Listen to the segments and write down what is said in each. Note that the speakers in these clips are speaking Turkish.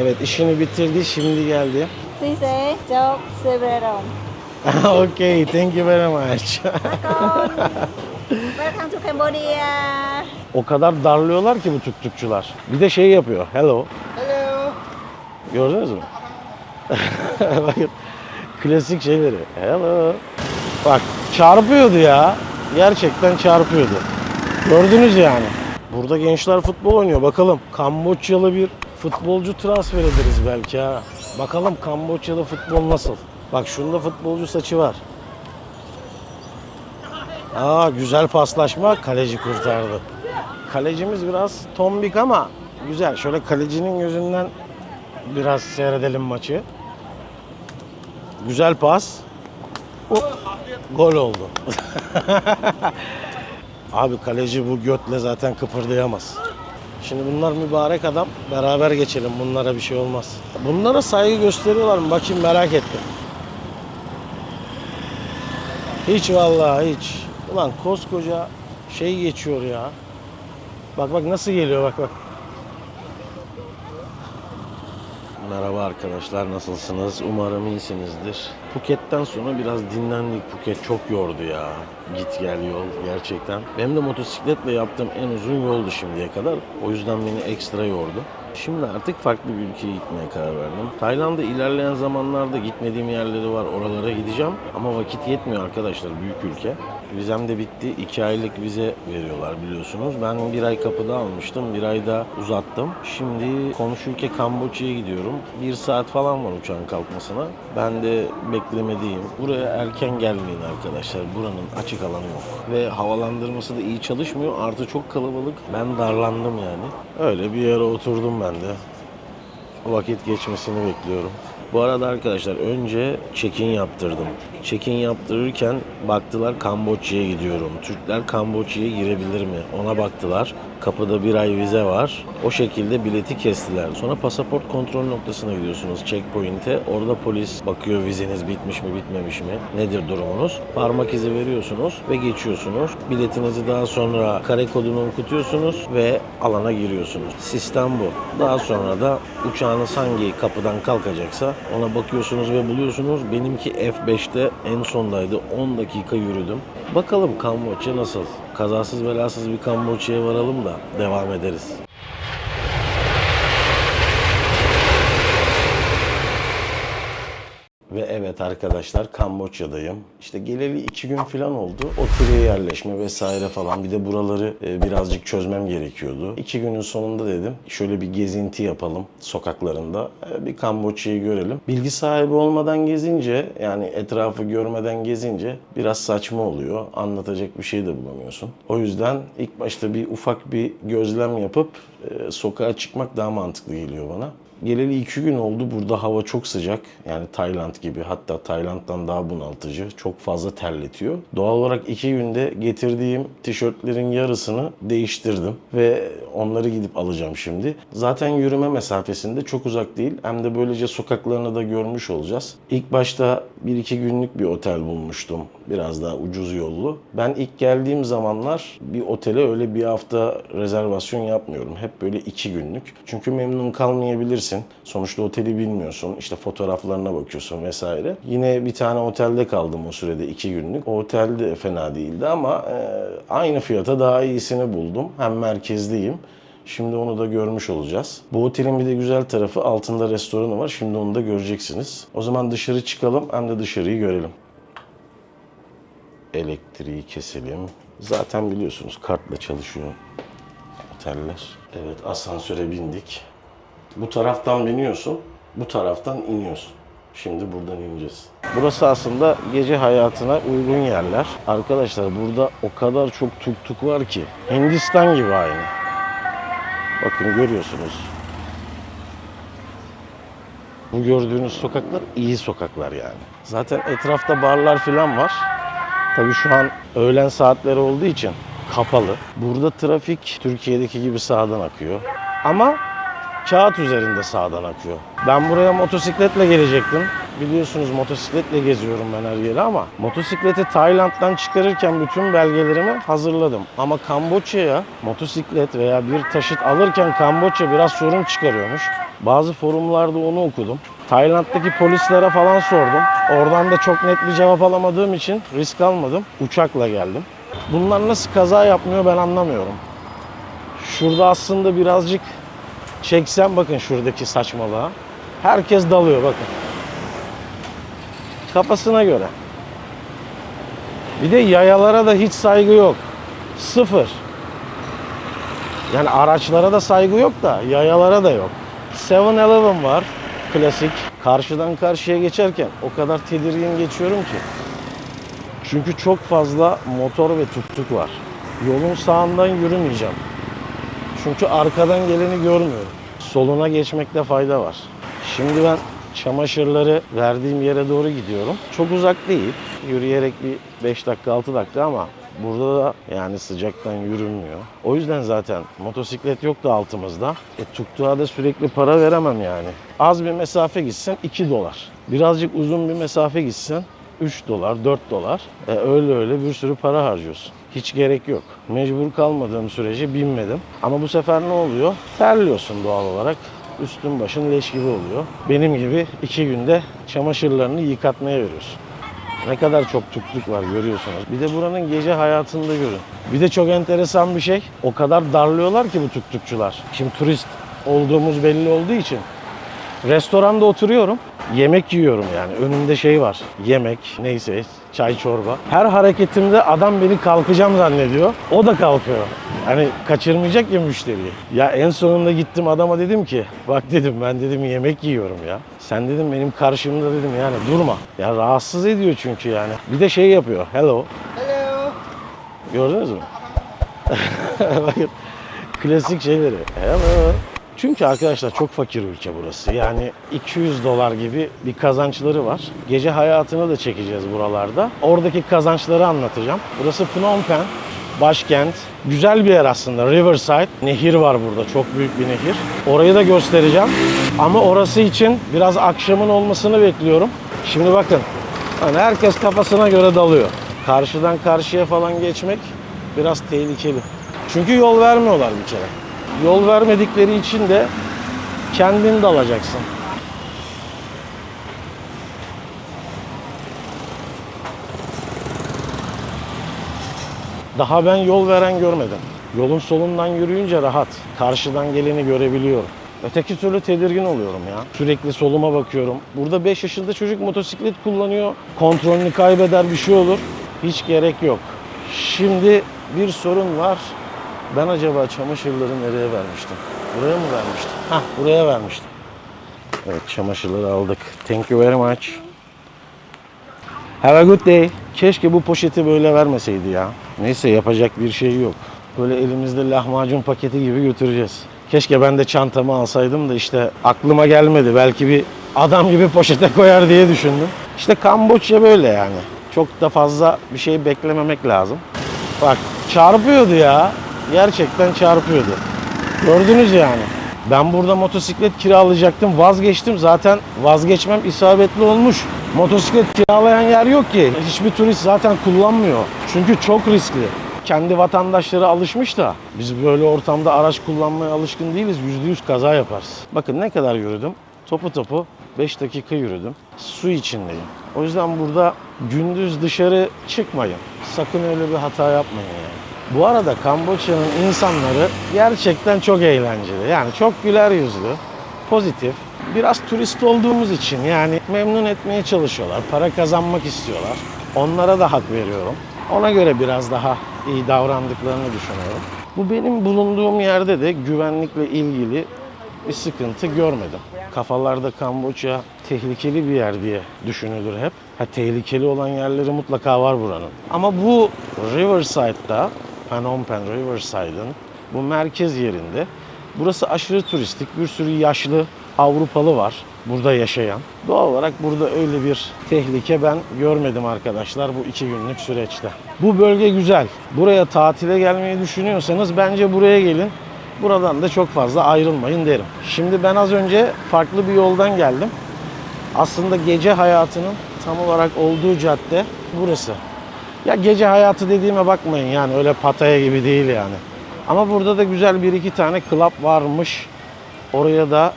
Evet işini bitirdi şimdi geldi. Sẽ cho Severon. okay, thank you very much. Welcome to Cambodia. o kadar darlıyorlar ki bu tuk-tukçular. Bir de şey yapıyor. Hello. Hello. Gördünüz mü? Bakın klasik şeyleri. Hello. Bak çarpıyordu ya. Gerçekten çarpıyordu. Gördünüz yani. Burada gençler futbol oynuyor. Bakalım Kamboçyalı bir futbolcu transfer ederiz belki ha. Bakalım Kamboçya'da futbol nasıl? Bak şunda futbolcu saçı var. Aa güzel paslaşma kaleci kurtardı. Kalecimiz biraz tombik ama güzel. Şöyle kalecinin gözünden biraz seyredelim maçı. Güzel pas. Hop, Gol oldu. Abi kaleci bu götle zaten kıpırdayamaz. Şimdi bunlar mübarek adam. Beraber geçelim. Bunlara bir şey olmaz. Bunlara saygı gösteriyorlar mı? Bakayım merak ettim. Hiç vallahi hiç. Ulan koskoca şey geçiyor ya. Bak bak nasıl geliyor bak bak. Merhaba arkadaşlar nasılsınız? Umarım iyisinizdir. Phuket'ten sonra biraz dinlendik. Phuket çok yordu ya. Git gel yol gerçekten. Benim de motosikletle yaptığım en uzun yoldu şimdiye kadar. O yüzden beni ekstra yordu. Şimdi artık farklı bir ülkeye gitmeye karar verdim. Tayland'da ilerleyen zamanlarda gitmediğim yerleri var. Oralara gideceğim. Ama vakit yetmiyor arkadaşlar. Büyük ülke. Vizem de bitti. 2 aylık vize veriyorlar biliyorsunuz. Ben bir ay kapıda almıştım. Bir ay da uzattım. Şimdi komşu ülke Kamboçya'ya gidiyorum. Bir saat falan var uçağın kalkmasına. Ben de beklemedeyim. Buraya erken gelmeyin arkadaşlar. Buranın açık alanı yok. Ve havalandırması da iyi çalışmıyor. Artı çok kalabalık. Ben darlandım yani. Öyle bir yere oturdum ben de. Vakit geçmesini bekliyorum. Bu arada arkadaşlar önce check-in yaptırdım. Check-in yaptırırken baktılar Kamboçya'ya gidiyorum. Türkler Kamboçya'ya girebilir mi? Ona baktılar. Kapıda bir ay vize var. O şekilde bileti kestiler. Sonra pasaport kontrol noktasına gidiyorsunuz checkpoint'e. Orada polis bakıyor vizeniz bitmiş mi bitmemiş mi? Nedir durumunuz? Parmak izi veriyorsunuz ve geçiyorsunuz. Biletinizi daha sonra kare kodunu okutuyorsunuz ve alana giriyorsunuz. Sistem bu. Daha sonra da uçağınız hangi kapıdan kalkacaksa ona bakıyorsunuz ve buluyorsunuz. Benimki F5'te en sondaydı. 10 dakika yürüdüm. Bakalım Kamboçya nasıl? Kazasız belasız bir Kamboçya'ya varalım da devam ederiz. Ve evet arkadaşlar Kamboçya'dayım. İşte geleli iki gün falan oldu. Oturuya yerleşme vesaire falan. Bir de buraları e, birazcık çözmem gerekiyordu. İki günün sonunda dedim şöyle bir gezinti yapalım sokaklarında. E, Bir Kamboçya'yı görelim. Bilgi sahibi olmadan gezince yani etrafı görmeden gezince biraz saçma oluyor. Anlatacak bir şey de bulamıyorsun. O yüzden ilk başta bir ufak bir gözlem yapıp e, sokağa çıkmak daha mantıklı geliyor bana. Geleli iki gün oldu. Burada hava çok sıcak. Yani Tayland gibi hatta Tayland'dan daha bunaltıcı. Çok fazla terletiyor. Doğal olarak iki günde getirdiğim tişörtlerin yarısını değiştirdim. Ve onları gidip alacağım şimdi. Zaten yürüme mesafesinde çok uzak değil. Hem de böylece sokaklarını da görmüş olacağız. İlk başta bir iki günlük bir otel bulmuştum. Biraz daha ucuz yollu. Ben ilk geldiğim zamanlar bir otele öyle bir hafta rezervasyon yapmıyorum. Hep böyle iki günlük. Çünkü memnun kalmayabilirsin. Sonuçta oteli bilmiyorsun. İşte fotoğraflarına bakıyorsun vesaire. Yine bir tane otelde kaldım o sürede iki günlük. O otel de fena değildi ama e, aynı fiyata daha iyisini buldum. Hem merkezdeyim. Şimdi onu da görmüş olacağız. Bu otelin bir de güzel tarafı altında restoranı var. Şimdi onu da göreceksiniz. O zaman dışarı çıkalım hem de dışarıyı görelim. Elektriği keselim. Zaten biliyorsunuz kartla çalışıyor oteller. Evet asansöre bindik. Bu taraftan biniyorsun, bu taraftan iniyorsun. Şimdi buradan ineceğiz. Burası aslında gece hayatına uygun yerler. Arkadaşlar burada o kadar çok tuk tuk var ki. Hindistan gibi aynı. Bakın görüyorsunuz. Bu gördüğünüz sokaklar iyi sokaklar yani. Zaten etrafta barlar falan var. Tabii şu an öğlen saatleri olduğu için kapalı. Burada trafik Türkiye'deki gibi sağdan akıyor. Ama kağıt üzerinde sağdan akıyor. Ben buraya motosikletle gelecektim. Biliyorsunuz motosikletle geziyorum ben her yeri ama motosikleti Tayland'dan çıkarırken bütün belgelerimi hazırladım. Ama Kamboçya'ya motosiklet veya bir taşıt alırken Kamboçya biraz sorun çıkarıyormuş. Bazı forumlarda onu okudum. Tayland'daki polislere falan sordum. Oradan da çok net bir cevap alamadığım için risk almadım. Uçakla geldim. Bunlar nasıl kaza yapmıyor ben anlamıyorum. Şurada aslında birazcık çeksem bakın şuradaki saçmalığa. Herkes dalıyor bakın. Kafasına göre. Bir de yayalara da hiç saygı yok. Sıfır. Yani araçlara da saygı yok da yayalara da yok. 7-Eleven var. Klasik. Karşıdan karşıya geçerken o kadar tedirgin geçiyorum ki. Çünkü çok fazla motor ve tuk var. Yolun sağından yürümeyeceğim. Çünkü arkadan geleni görmüyorum. Soluna geçmekte fayda var. Şimdi ben çamaşırları verdiğim yere doğru gidiyorum. Çok uzak değil. Yürüyerek bir 5 dakika 6 dakika ama burada da yani sıcaktan yürünmüyor. O yüzden zaten motosiklet yok da altımızda. E tuktuğa da sürekli para veremem yani. Az bir mesafe gitsen 2 dolar. Birazcık uzun bir mesafe gitsen 3 dolar, 4 dolar. E öyle öyle bir sürü para harcıyorsun. Hiç gerek yok. Mecbur kalmadığım sürece binmedim. Ama bu sefer ne oluyor? Terliyorsun doğal olarak. Üstün başın leş gibi oluyor. Benim gibi iki günde çamaşırlarını yıkatmaya veriyorsun. Ne kadar çok tuktuk var görüyorsunuz. Bir de buranın gece hayatını görün. Bir de çok enteresan bir şey. O kadar darlıyorlar ki bu tuktukçular. Şimdi turist olduğumuz belli olduğu için Restoranda oturuyorum. Yemek yiyorum yani. Önümde şey var. Yemek, neyse, çay çorba. Her hareketimde adam beni kalkacağım zannediyor. O da kalkıyor. Hani kaçırmayacak ya müşteriyi. Ya en sonunda gittim adama dedim ki bak dedim ben dedim yemek yiyorum ya. Sen dedim benim karşımda dedim yani durma. Ya rahatsız ediyor çünkü yani. Bir de şey yapıyor. Hello. Hello. Gördünüz mü? Bakın klasik şeyleri. Hello. Çünkü arkadaşlar çok fakir ülke burası. Yani 200 dolar gibi bir kazançları var. Gece hayatını da çekeceğiz buralarda. Oradaki kazançları anlatacağım. Burası Phnom Penh, başkent. Güzel bir yer aslında. Riverside. Nehir var burada. Çok büyük bir nehir. Orayı da göstereceğim. Ama orası için biraz akşamın olmasını bekliyorum. Şimdi bakın. Hani herkes kafasına göre dalıyor. Karşıdan karşıya falan geçmek biraz tehlikeli. Çünkü yol vermiyorlar bir kere. Yol vermedikleri için de kendin dalacaksın. Daha ben yol veren görmedim. Yolun solundan yürüyünce rahat. Karşıdan geleni görebiliyorum. Öteki türlü tedirgin oluyorum ya. Sürekli soluma bakıyorum. Burada 5 yaşında çocuk motosiklet kullanıyor. Kontrolünü kaybeder bir şey olur. Hiç gerek yok. Şimdi bir sorun var. Ben acaba çamaşırları nereye vermiştim? Buraya mı vermiştim? Hah buraya vermiştim. Evet çamaşırları aldık. Thank you very much. Have a good day. Keşke bu poşeti böyle vermeseydi ya. Neyse yapacak bir şey yok. Böyle elimizde lahmacun paketi gibi götüreceğiz. Keşke ben de çantamı alsaydım da işte aklıma gelmedi. Belki bir adam gibi poşete koyar diye düşündüm. İşte Kamboçya böyle yani. Çok da fazla bir şey beklememek lazım. Bak çarpıyordu ya. Gerçekten çarpıyordu. Gördünüz yani. Ben burada motosiklet kiralayacaktım. Vazgeçtim. Zaten vazgeçmem isabetli olmuş. Motosiklet kiralayan yer yok ki. Hiçbir turist zaten kullanmıyor. Çünkü çok riskli. Kendi vatandaşları alışmış da biz böyle ortamda araç kullanmaya alışkın değiliz. %100 kaza yaparız. Bakın ne kadar yürüdüm. Topu topu 5 dakika yürüdüm. Su içindeyim. O yüzden burada gündüz dışarı çıkmayın. Sakın öyle bir hata yapmayın yani. Bu arada Kamboçya'nın insanları gerçekten çok eğlenceli. Yani çok güler yüzlü, pozitif. Biraz turist olduğumuz için yani memnun etmeye çalışıyorlar. Para kazanmak istiyorlar. Onlara da hak veriyorum. Ona göre biraz daha iyi davrandıklarını düşünüyorum. Bu benim bulunduğum yerde de güvenlikle ilgili bir sıkıntı görmedim. Kafalarda Kamboçya tehlikeli bir yer diye düşünülür hep. Ha, tehlikeli olan yerleri mutlaka var buranın. Ama bu Riverside'da, Phnom Riverside'ın bu merkez yerinde burası aşırı turistik. Bir sürü yaşlı Avrupalı var burada yaşayan. Doğal olarak burada öyle bir tehlike ben görmedim arkadaşlar bu iki günlük süreçte. Bu bölge güzel. Buraya tatile gelmeyi düşünüyorsanız bence buraya gelin. Buradan da çok fazla ayrılmayın derim. Şimdi ben az önce farklı bir yoldan geldim. Aslında gece hayatının tam olarak olduğu cadde burası. Ya gece hayatı dediğime bakmayın yani öyle Pataya gibi değil yani. Ama burada da güzel bir iki tane club varmış. Oraya da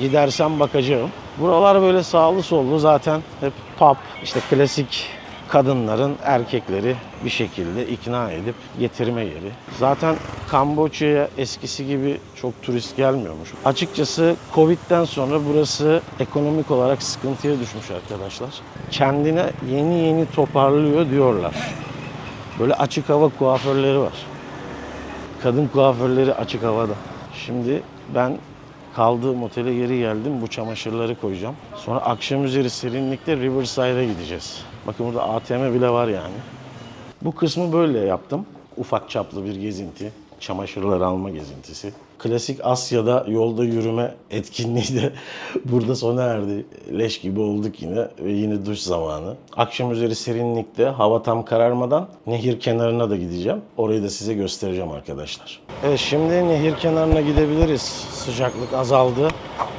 gidersem bakacağım. Buralar böyle sağlı sollu zaten hep pub, işte klasik kadınların erkekleri bir şekilde ikna edip getirme yeri. Zaten Kamboçya'ya eskisi gibi çok turist gelmiyormuş. Açıkçası Covid'den sonra burası ekonomik olarak sıkıntıya düşmüş arkadaşlar. Kendine yeni yeni toparlıyor diyorlar. Böyle açık hava kuaförleri var. Kadın kuaförleri açık havada. Şimdi ben kaldığım otele geri geldim. Bu çamaşırları koyacağım. Sonra akşam üzeri serinlikte Riverside'a gideceğiz. Bakın burada ATM bile var yani. Bu kısmı böyle yaptım. Ufak çaplı bir gezinti. Çamaşırları alma gezintisi. Klasik Asya'da yolda yürüme etkinliği de burada sona erdi. Leş gibi olduk yine ve yine duş zamanı. Akşam üzeri serinlikte hava tam kararmadan nehir kenarına da gideceğim. Orayı da size göstereceğim arkadaşlar. Evet şimdi nehir kenarına gidebiliriz. Sıcaklık azaldı.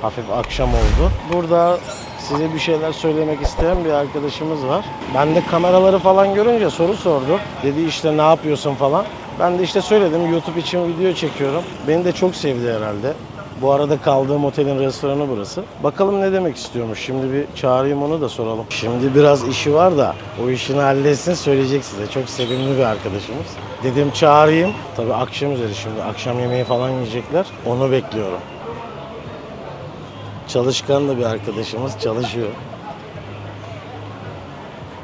Hafif akşam oldu. Burada size bir şeyler söylemek isteyen bir arkadaşımız var. Ben de kameraları falan görünce soru sordu. Dedi işte ne yapıyorsun falan. Ben de işte söyledim YouTube için video çekiyorum. Beni de çok sevdi herhalde. Bu arada kaldığım otelin restoranı burası. Bakalım ne demek istiyormuş. Şimdi bir çağırayım onu da soralım. Şimdi biraz işi var da o işini halletsin söyleyecek size. Çok sevimli bir arkadaşımız. Dedim çağırayım. Tabii akşam üzeri şimdi akşam yemeği falan yiyecekler. Onu bekliyorum. Çalışkan da bir arkadaşımız çalışıyor.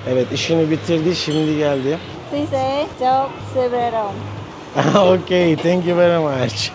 Evet işini bitirdi şimdi geldi. Size çok severim. okay, thank you very much.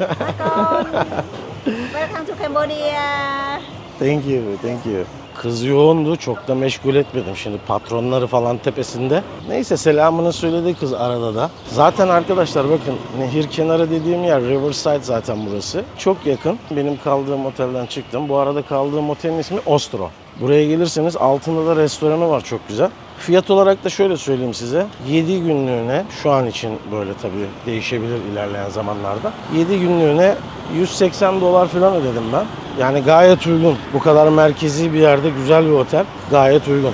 Welcome to Cambodia. thank you, thank you. Kız yoğundu, çok da meşgul etmedim. Şimdi patronları falan tepesinde. Neyse selamını söyledi kız arada da. Zaten arkadaşlar bakın nehir kenarı dediğim yer Riverside zaten burası. Çok yakın. Benim kaldığım otelden çıktım. Bu arada kaldığım otelin ismi Ostro. Buraya gelirseniz altında da restoranı var çok güzel. Fiyat olarak da şöyle söyleyeyim size. 7 günlüğüne şu an için böyle tabii değişebilir ilerleyen zamanlarda. 7 günlüğüne 180 dolar falan ödedim ben. Yani gayet uygun. Bu kadar merkezi bir yerde güzel bir otel. Gayet uygun.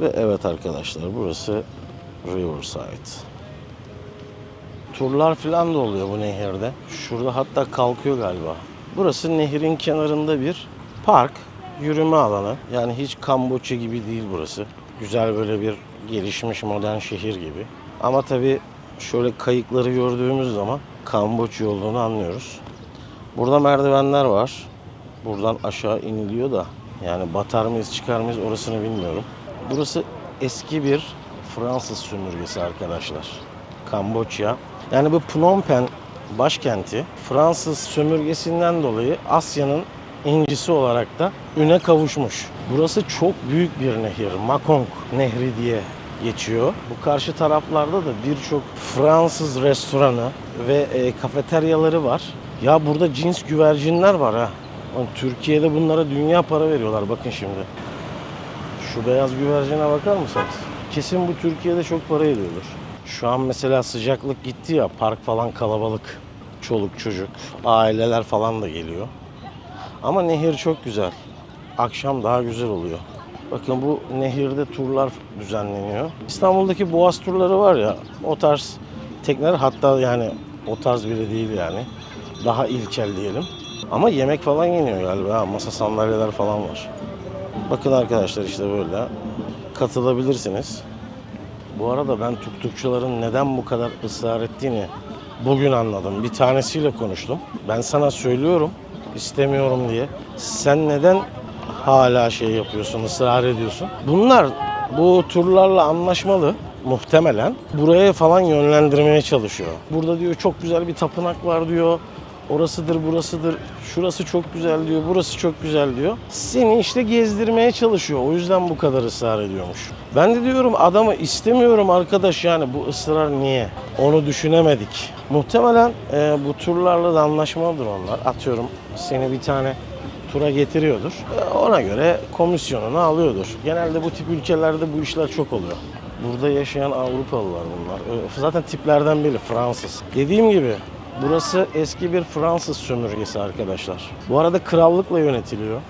Ve evet arkadaşlar burası Riverside. Turlar falan da oluyor bu nehirde. Şurada hatta kalkıyor galiba. Burası nehrin kenarında bir park, yürüme alanı. Yani hiç Kamboçya gibi değil burası. Güzel böyle bir gelişmiş modern şehir gibi. Ama tabii şöyle kayıkları gördüğümüz zaman Kamboçya olduğunu anlıyoruz. Burada merdivenler var. Buradan aşağı iniliyor da yani batar mıyız çıkar mıyız orasını bilmiyorum. Burası eski bir Fransız sömürgesi arkadaşlar. Kamboçya. Yani bu Phnom Penh başkenti Fransız sömürgesinden dolayı Asya'nın incisi olarak da üne kavuşmuş. Burası çok büyük bir nehir. Makong Nehri diye geçiyor. Bu karşı taraflarda da birçok Fransız restoranı ve e, kafeteryaları var. Ya burada cins güvercinler var ha. Türkiye'de bunlara dünya para veriyorlar bakın şimdi. Şu beyaz güvercine bakar mısınız? Kesin bu Türkiye'de çok para ediyordur. Şu an mesela sıcaklık gitti ya park falan kalabalık. Çoluk çocuk, aileler falan da geliyor. Ama nehir çok güzel. Akşam daha güzel oluyor. Bakın bu nehirde turlar düzenleniyor. İstanbul'daki boğaz turları var ya o tarz tekneler hatta yani o tarz bile değil yani. Daha ilkel diyelim. Ama yemek falan yeniyor galiba. Masa sandalyeler falan var. Bakın arkadaşlar işte böyle katılabilirsiniz. Bu arada ben tuktukçuların neden bu kadar ısrar ettiğini bugün anladım. Bir tanesiyle konuştum. Ben sana söylüyorum istemiyorum diye. Sen neden hala şey yapıyorsun, ısrar ediyorsun? Bunlar bu turlarla anlaşmalı muhtemelen. Buraya falan yönlendirmeye çalışıyor. Burada diyor çok güzel bir tapınak var diyor. Orasıdır, burasıdır. Şurası çok güzel diyor, burası çok güzel diyor. Seni işte gezdirmeye çalışıyor. O yüzden bu kadar ısrar ediyormuş. Ben de diyorum adamı istemiyorum arkadaş yani bu ısrar niye? Onu düşünemedik. Muhtemelen e, bu turlarla da anlaşmalıdır onlar. Atıyorum seni bir tane tura getiriyordur. E, ona göre komisyonunu alıyordur. Genelde bu tip ülkelerde bu işler çok oluyor. Burada yaşayan Avrupalılar bunlar. Zaten tiplerden biri Fransız. Dediğim gibi Burası eski bir Fransız sömürgesi arkadaşlar. Bu arada krallıkla yönetiliyor.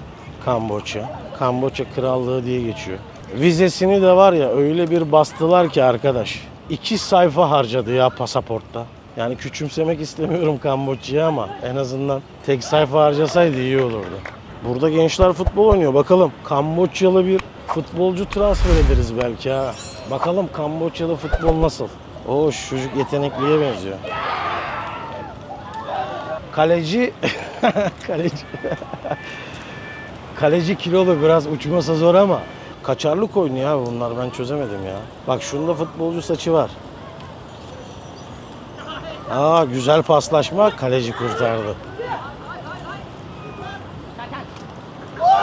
Kamboçya. Kamboçya Krallığı diye geçiyor. Vizesini de var ya öyle bir bastılar ki arkadaş. İki sayfa harcadı ya pasaportta. Yani küçümsemek istemiyorum Kamboçya'yı ama en azından tek sayfa harcasaydı iyi olurdu. Burada gençler futbol oynuyor. Bakalım Kamboçyalı bir futbolcu transfer ederiz belki ha. Bakalım Kamboçyalı futbol nasıl? O şu çocuk yetenekliye benziyor. Kaleci kaleci kaleci kilolu biraz uçması zor ama kaçarlık oynuyor abi bunlar ben çözemedim ya. Bak şunda futbolcu saçı var. Aa güzel paslaşma kaleci kurtardı.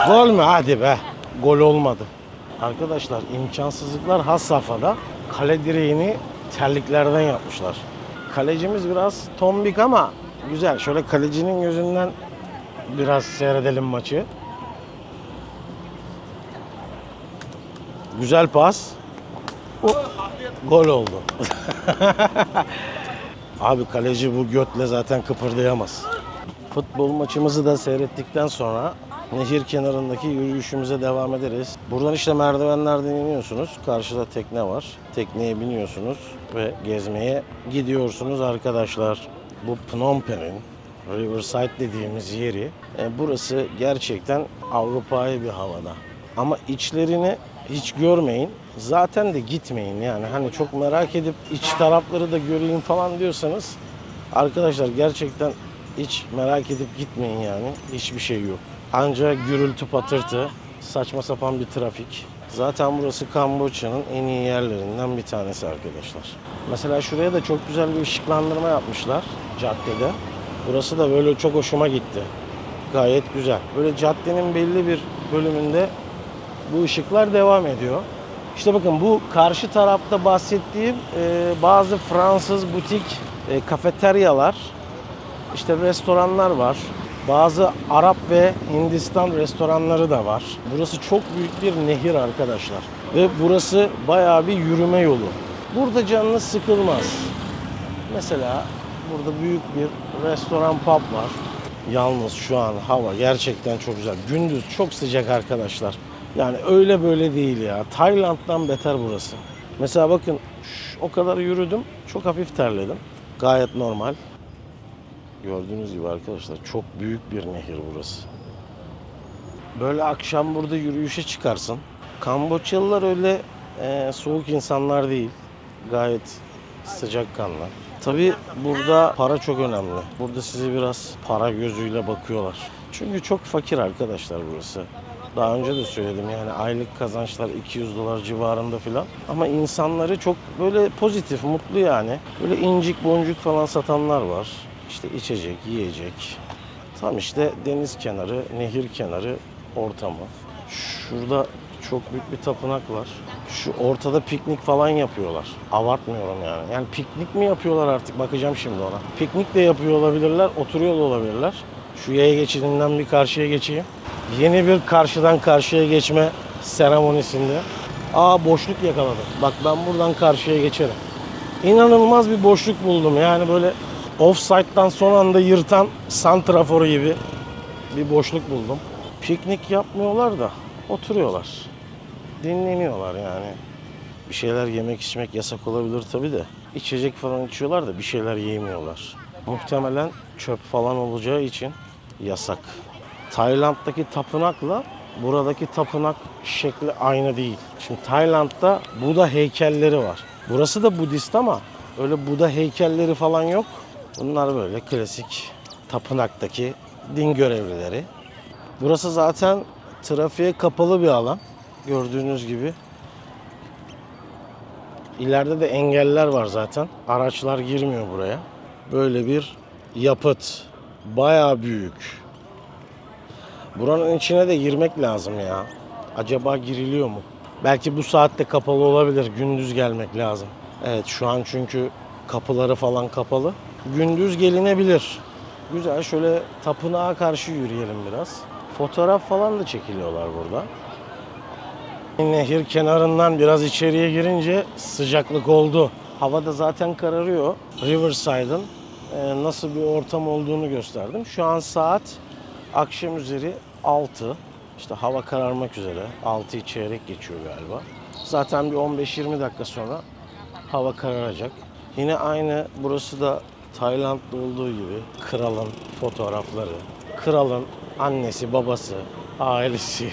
Gol mü? Hadi be. Gol olmadı. Arkadaşlar imkansızlıklar has safhada. Kale direğini terliklerden yapmışlar. Kalecimiz biraz tombik ama güzel. Şöyle kalecinin gözünden biraz seyredelim maçı. Güzel pas. Gol oldu. Abi kaleci bu götle zaten kıpırdayamaz. Futbol maçımızı da seyrettikten sonra nehir kenarındaki yürüyüşümüze devam ederiz. Buradan işte merdivenlerden iniyorsunuz. Karşıda tekne var. Tekneye biniyorsunuz ve gezmeye gidiyorsunuz arkadaşlar. Bu Phnom Penh'in Riverside dediğimiz yeri. e, burası gerçekten Avrupa'yı bir havada. Ama içlerini hiç görmeyin. Zaten de gitmeyin yani. Hani çok merak edip iç tarafları da göreyim falan diyorsanız arkadaşlar gerçekten hiç merak edip gitmeyin yani. Hiçbir şey yok. Ancak gürültü patırtı, saçma sapan bir trafik. Zaten burası Kamboçya'nın en iyi yerlerinden bir tanesi arkadaşlar. Mesela şuraya da çok güzel bir ışıklandırma yapmışlar caddede. Burası da böyle çok hoşuma gitti. Gayet güzel. Böyle caddenin belli bir bölümünde bu ışıklar devam ediyor. İşte bakın bu karşı tarafta bahsettiğim e, bazı Fransız butik e, kafeteryalar, işte restoranlar var. Bazı Arap ve Hindistan restoranları da var. Burası çok büyük bir nehir arkadaşlar. Ve burası bayağı bir yürüme yolu. Burada canınız sıkılmaz. Mesela burada büyük bir restoran pub var. Yalnız şu an hava gerçekten çok güzel. Gündüz çok sıcak arkadaşlar. Yani öyle böyle değil ya. Tayland'dan beter burası. Mesela bakın o kadar yürüdüm. Çok hafif terledim. Gayet normal. Gördüğünüz gibi arkadaşlar çok büyük bir nehir burası. Böyle akşam burada yürüyüşe çıkarsın. Kamboçyalılar öyle e, soğuk insanlar değil. Gayet sıcakkanlı. Tabi burada para çok önemli. Burada sizi biraz para gözüyle bakıyorlar. Çünkü çok fakir arkadaşlar burası. Daha önce de söyledim yani aylık kazançlar 200 dolar civarında filan. Ama insanları çok böyle pozitif, mutlu yani. Böyle incik boncuk falan satanlar var. İşte içecek, yiyecek. Tam işte deniz kenarı, nehir kenarı ortamı. Şurada çok büyük bir tapınak var. Şu ortada piknik falan yapıyorlar. Abartmıyorum yani. Yani piknik mi yapıyorlar artık bakacağım şimdi ona. Piknik de yapıyor olabilirler, oturuyor da olabilirler. Şu yaya geçidinden bir karşıya geçeyim. Yeni bir karşıdan karşıya geçme seremonisinde. Aa boşluk yakaladım. Bak ben buradan karşıya geçerim. İnanılmaz bir boşluk buldum. Yani böyle offside'dan son anda yırtan santraforu gibi bir boşluk buldum. Piknik yapmıyorlar da oturuyorlar. Dinleniyorlar yani. Bir şeyler yemek içmek yasak olabilir tabi de. İçecek falan içiyorlar da bir şeyler yemiyorlar. Muhtemelen çöp falan olacağı için yasak. Tayland'daki tapınakla buradaki tapınak şekli aynı değil. Şimdi Tayland'da Buda heykelleri var. Burası da Budist ama öyle Buda heykelleri falan yok. Bunlar böyle klasik tapınaktaki din görevlileri. Burası zaten trafiğe kapalı bir alan. Gördüğünüz gibi. İleride de engeller var zaten. Araçlar girmiyor buraya. Böyle bir yapıt. Bayağı büyük. Buranın içine de girmek lazım ya. Acaba giriliyor mu? Belki bu saatte kapalı olabilir. Gündüz gelmek lazım. Evet şu an çünkü kapıları falan kapalı. Gündüz gelinebilir. Güzel şöyle tapınağa karşı yürüyelim biraz. Fotoğraf falan da çekiliyorlar burada. Nehir kenarından biraz içeriye girince sıcaklık oldu. Hava da zaten kararıyor. Riverside'ın e, nasıl bir ortam olduğunu gösterdim. Şu an saat akşam üzeri 6. İşte hava kararmak üzere. 6'yı çeyrek geçiyor galiba. Zaten bir 15-20 dakika sonra hava kararacak. Yine aynı burası da Tayland'da olduğu gibi kralın fotoğrafları, kralın annesi, babası, ailesi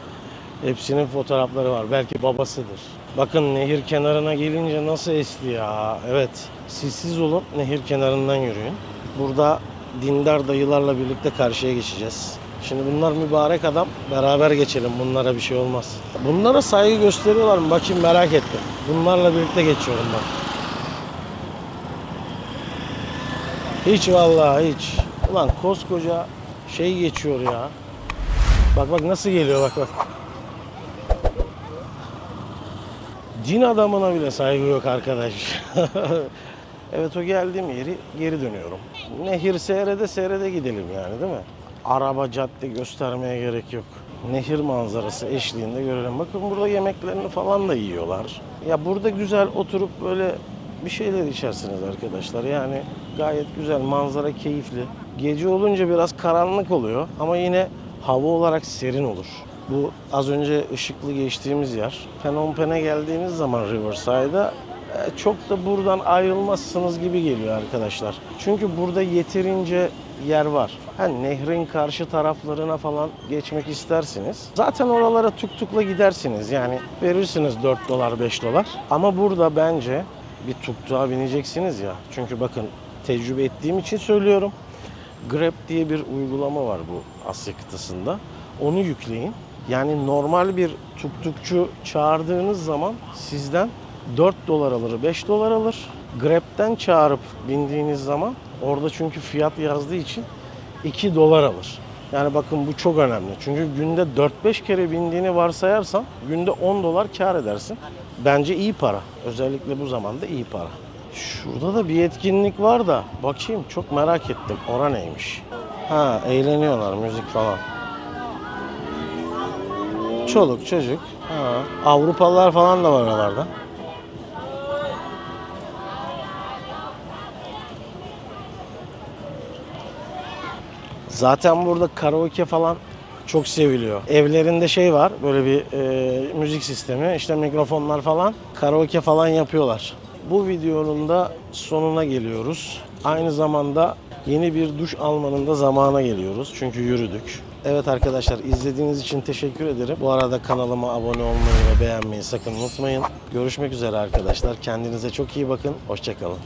hepsinin fotoğrafları var. Belki babasıdır. Bakın nehir kenarına gelince nasıl esti ya. Evet, sessiz olun, nehir kenarından yürüyün. Burada dindar dayılarla birlikte karşıya geçeceğiz. Şimdi bunlar mübarek adam. Beraber geçelim. Bunlara bir şey olmaz. Bunlara saygı gösteriyorlar mı? Bakayım merak ettim. Bunlarla birlikte geçiyorum bak. Hiç vallahi hiç. Ulan koskoca şey geçiyor ya. Bak bak nasıl geliyor bak bak. Din adamına bile saygı yok arkadaş. evet o geldiğim yeri geri dönüyorum. Nehir seyrede seyrede gidelim yani değil mi? Araba cadde göstermeye gerek yok. Nehir manzarası eşliğinde görelim. Bakın burada yemeklerini falan da yiyorlar. Ya burada güzel oturup böyle bir şeyler içersiniz arkadaşlar. Yani gayet güzel manzara keyifli. Gece olunca biraz karanlık oluyor ama yine hava olarak serin olur. Bu az önce ışıklı geçtiğimiz yer. Phnom Penh'e geldiğiniz zaman Riverside'a e, çok da buradan ayrılmazsınız gibi geliyor arkadaşlar. Çünkü burada yeterince yer var. Hani nehrin karşı taraflarına falan geçmek istersiniz. Zaten oralara tuk tukla gidersiniz. Yani verirsiniz 4 dolar 5 dolar. Ama burada bence bir tuktuğa bineceksiniz ya. Çünkü bakın tecrübe ettiğim için söylüyorum. Grab diye bir uygulama var bu Asya kıtasında. Onu yükleyin. Yani normal bir tuktukçu çağırdığınız zaman sizden 4 dolar alır, 5 dolar alır. Grab'den çağırıp bindiğiniz zaman orada çünkü fiyat yazdığı için 2 dolar alır. Yani bakın bu çok önemli. Çünkü günde 4-5 kere bindiğini varsayarsan günde 10 dolar kar edersin. Bence iyi para. Özellikle bu zamanda iyi para. Şurada da bir etkinlik var da bakayım çok merak ettim. Ora neymiş? Ha eğleniyorlar müzik falan. Çoluk çocuk. Ha. Avrupalılar falan da var oralarda. Zaten burada karaoke falan çok seviliyor. Evlerinde şey var böyle bir e, müzik sistemi işte mikrofonlar falan karaoke falan yapıyorlar. Bu videonun da sonuna geliyoruz. Aynı zamanda yeni bir duş almanın da zamana geliyoruz. Çünkü yürüdük. Evet arkadaşlar izlediğiniz için teşekkür ederim. Bu arada kanalıma abone olmayı ve beğenmeyi sakın unutmayın. Görüşmek üzere arkadaşlar. Kendinize çok iyi bakın. Hoşçakalın.